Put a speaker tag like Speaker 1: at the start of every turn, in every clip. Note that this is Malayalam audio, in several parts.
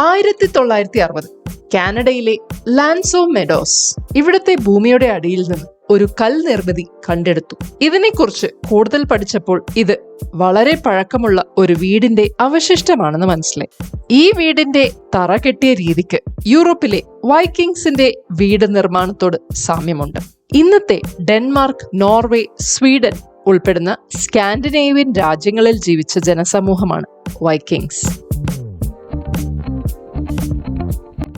Speaker 1: ആയിരത്തി തൊള്ളായിരത്തി അറുപത് കാനഡയിലെ ലാൻസോ മെഡോസ് ഇവിടത്തെ ഭൂമിയുടെ അടിയിൽ നിന്ന് ഒരു കൽ നിർമ്മിതി കണ്ടെടുത്തു. ഇതിനെക്കുറിച്ച് കൂടുതൽ പഠിച്ചപ്പോൾ ഇത് വളരെ പഴക്കമുള്ള ഒരു വീടിന്റെ അവശിഷ്ടമാണെന്ന് മനസ്സിലായി. ഈ വീടിന്റെ തറ കെട്ടിയ രീതിക്ക് യൂറോപ്പിലെ വൈക്കിങ്സിന്റെ വീട് നിർമ്മാണത്തോട് സാമ്യമുണ്ട്. ഇന്നത്തെ ഡെൻമാർക്ക് നോർവേ സ്വീഡൻ ഉൾപ്പെടുന്ന സ്കാൻഡിനേവിയൻ രാജ്യങ്ങളിൽ ജീവിച്ച ജനസമൂഹമാണ് വൈക്കിങ്സ്.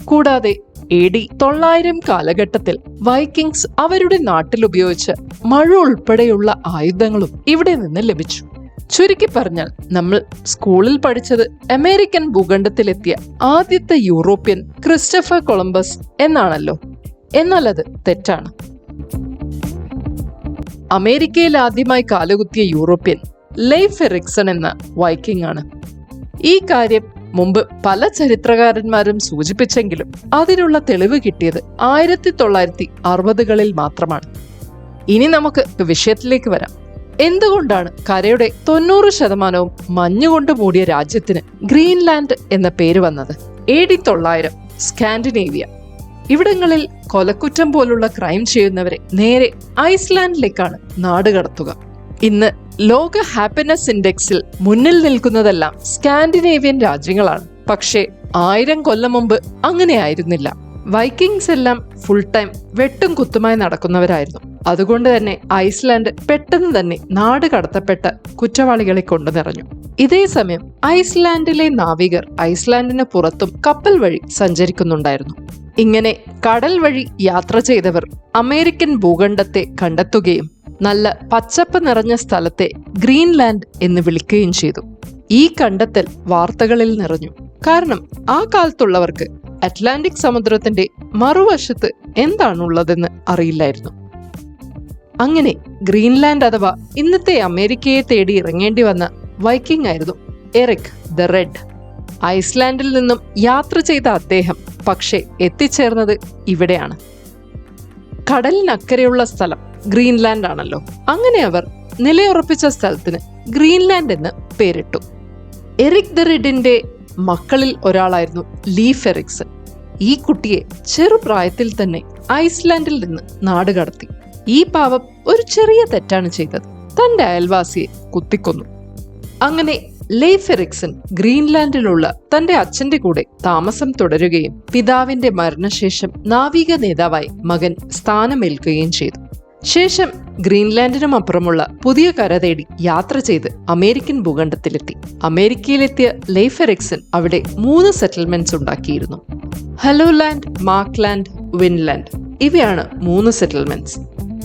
Speaker 1: കൂടാതെ എ ഡി തൊള്ളായിരം കാലഘട്ടത്തിൽ വൈക്കിങ്സ് അവരുടെ നാട്ടിൽ ഉപയോഗിച്ച മഴ ഉൾപ്പെടെയുള്ള ആയുധങ്ങളും ഇവിടെ നിന്ന് ലഭിച്ചു. ചുരുക്കി പറഞ്ഞാൽ നമ്മൾ സ്കൂളിൽ പഠിച്ചത് അമേരിക്കൻ ഭൂഖണ്ഡത്തിലെത്തിയ ആദ്യത്തെ യൂറോപ്യൻ ക്രിസ്റ്റഫർ കൊളംബസ് എന്നാണല്ലോ. എന്നാൽ അത് തെറ്റാണ്. അമേരിക്കയിൽ ആദ്യമായി കാലുകുത്തിയ യൂറോപ്യൻ ലൈഫ് എറിക്സൺ എന്ന വൈക്കിംഗ് ആണ് ഈ കാര്യം മുമ്പ് പല ചരിത്രകാരന്മാരും സൂചിപ്പിച്ചെങ്കിലും അതിനുള്ള തെളിവ് കിട്ടിയത് ആയിരത്തി തൊള്ളായിരത്തി അറുപതുകളിൽ മാത്രമാണ്. ഇനി നമുക്ക് വിഷയത്തിലേക്ക് വരാം. എന്തുകൊണ്ടാണ് കരയുടെ തൊണ്ണൂറ് ശതമാനവും മഞ്ഞുകൊണ്ട് മൂടിയ രാജ്യത്തിന് ഗ്രീൻലാൻഡ് എന്ന പേര് വന്നത്? എ ഡി തൊള്ളായിരം സ്കാൻഡിനേവിയ. ഇവിടങ്ങളിൽ കൊലക്കുറ്റം പോലുള്ള ക്രൈം ചെയ്യുന്നവരെ നേരെ ഐസ്ലാൻഡിലേക്കാണ് നാട് കടത്തുക. ഇന്ന് ലോക ഹാപ്പിനെസ് ഇൻഡെക്സിൽ മുന്നിൽ നിൽക്കുന്നതെല്ലാം സ്കാൻഡിനേവിയൻ രാജ്യങ്ങളാണ്. പക്ഷേ ആയിരം കൊല്ലം മുമ്പ് അങ്ങനെയായിരുന്നില്ല. വൈക്കിങ്സ് എല്ലാം ഫുൾ ടൈം വെട്ടും കുത്തുമായി നടക്കുന്നവരായിരുന്നു. അതുകൊണ്ട് തന്നെ ഐസ്ലാൻഡ് പെട്ടെന്ന് തന്നെ നാട് കടത്തപ്പെട്ട കുറ്റവാളികളെ കൊണ്ടു നിറഞ്ഞു. ഇതേസമയം ഐസ്ലാൻഡിലെ നാവികർ ഐസ്ലാൻഡിന് പുറത്തും കപ്പൽ വഴി സഞ്ചരിക്കുന്നുണ്ടായിരുന്നു. ഇങ്ങനെ കടൽ വഴി യാത്ര ചെയ്തവർ അമേരിക്കൻ ഭൂഖണ്ഡത്തെ കണ്ടെത്തുകയും നല്ല പച്ചപ്പ് നിറഞ്ഞ സ്ഥലത്തെ ഗ്രീൻലാൻഡ് എന്ന് വിളിക്കുകയും ചെയ്തു. ഈ കണ്ടെത്തൽ വാർത്തകളിൽ നിറഞ്ഞു. കാരണം ആ കാലത്തുള്ളവർക്ക് അറ്റ്ലാന്റിക് സമുദ്രത്തിന്റെ മറുവശത്ത് എന്താണുള്ളതെന്ന് അറിയില്ലായിരുന്നു. അങ്ങനെ ഗ്രീൻലാൻഡ് അഥവാ ഇന്നത്തെ അമേരിക്കയെ തേടി ഇറങ്ങേണ്ടി വന്ന വൈക്കിംഗ് ആയിരുന്നു എറിക് ദ റെഡ്. ഐസ്ലാൻഡിൽ നിന്നും യാത്ര ചെയ്ത അദ്ദേഹം പക്ഷേ എത്തിച്ചേർന്നത് ഇവിടെയാണ്. കടലിനക്കരെയുള്ള സ്ഥലം ഗ്രീൻലാൻഡ് ആണല്ലോ അങ്ങനെ അവർ നിലയുറപ്പിച്ച സ്ഥലത്തിന് ഗ്രീൻലാൻഡ് എന്ന് പേരിട്ടു. എറിക് ദ റെഡിന്റെ മക്കളിൽ ഒരാളായിരുന്നു ലീഫ് എറിക്സൺ. ഈ കുട്ടിയെ ചെറുപ്രായത്തിൽ തന്നെ ഐസ്ലാൻഡിൽ നിന്ന് നാട് കടത്തി. ഈ പാവം ഒരു ചെറിയ തെറ്റാണ് ചെയ്തത്. തന്റെ അയൽവാസിയെ കുത്തിക്കൊന്നു. അങ്ങനെ ലെയ്ഫ് എറിക്സൺ ഗ്രീൻലാൻഡിലുള്ള തന്റെ അച്ഛന്റെ കൂടെ താമസം തുടരുകയും പിതാവിന്റെ മരണശേഷം നാവിക നേതാവായി മകൻ സ്ഥാനമേൽക്കുകയും ചെയ്തു. ശേഷം ഗ്രീൻലാൻഡിനും അപ്പുറമുള്ള പുതിയ കര തേടി യാത്ര ചെയ്ത് അമേരിക്കൻ ഭൂഖണ്ഡത്തിലെത്തി. അമേരിക്കയിലെത്തിയ ലെയ്ഫ് എറിക്സൺ അവിടെ മൂന്ന് സെറ്റിൽമെന്റ്സ് ഉണ്ടാക്കിയിരുന്നു. ഹലോലാൻഡ് മാർക്ലാൻഡ് വിൻലാൻഡ്. ഇവയാണ് മൂന്ന് സെറ്റിൽമെന്റ്സ്.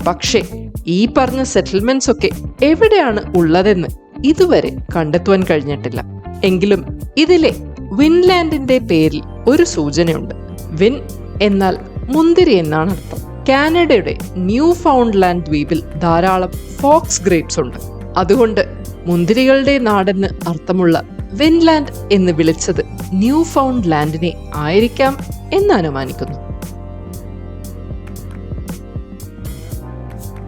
Speaker 1: പക്ഷേ ഈ പറഞ്ഞ സെറ്റിൽമെന്റ്സ് ഒക്കെ എവിടെയാണ് ഉള്ളതെന്ന് ഇതുവരെ കണ്ടെത്തുവാൻ കഴിഞ്ഞിട്ടില്ല. എങ്കിലും ഇതിലെ വിൻലാൻഡിന്റെ പേരിൽ ഒരു സൂചനയുണ്ട്. വിൻ എന്നാൽ മുന്തിരി എന്നാണ് അർത്ഥം. കാനഡയുടെ ന്യൂ ഫൗണ്ട്ലാൻഡ് ദ്വീപിൽ ധാരാളം ഫോക്സ് ഗ്രേപ്സ് ഉണ്ട്. അതുകൊണ്ട് മുന്തിരികളുടെ നാടെന്ന് അർത്ഥമുള്ള വിൻലാൻഡ് എന്ന് വിളിച്ചത് ന്യൂ ഫൗണ്ട് ലാൻഡിനെ ആയിരിക്കാം എന്ന് അനുമാനിക്കുന്നു.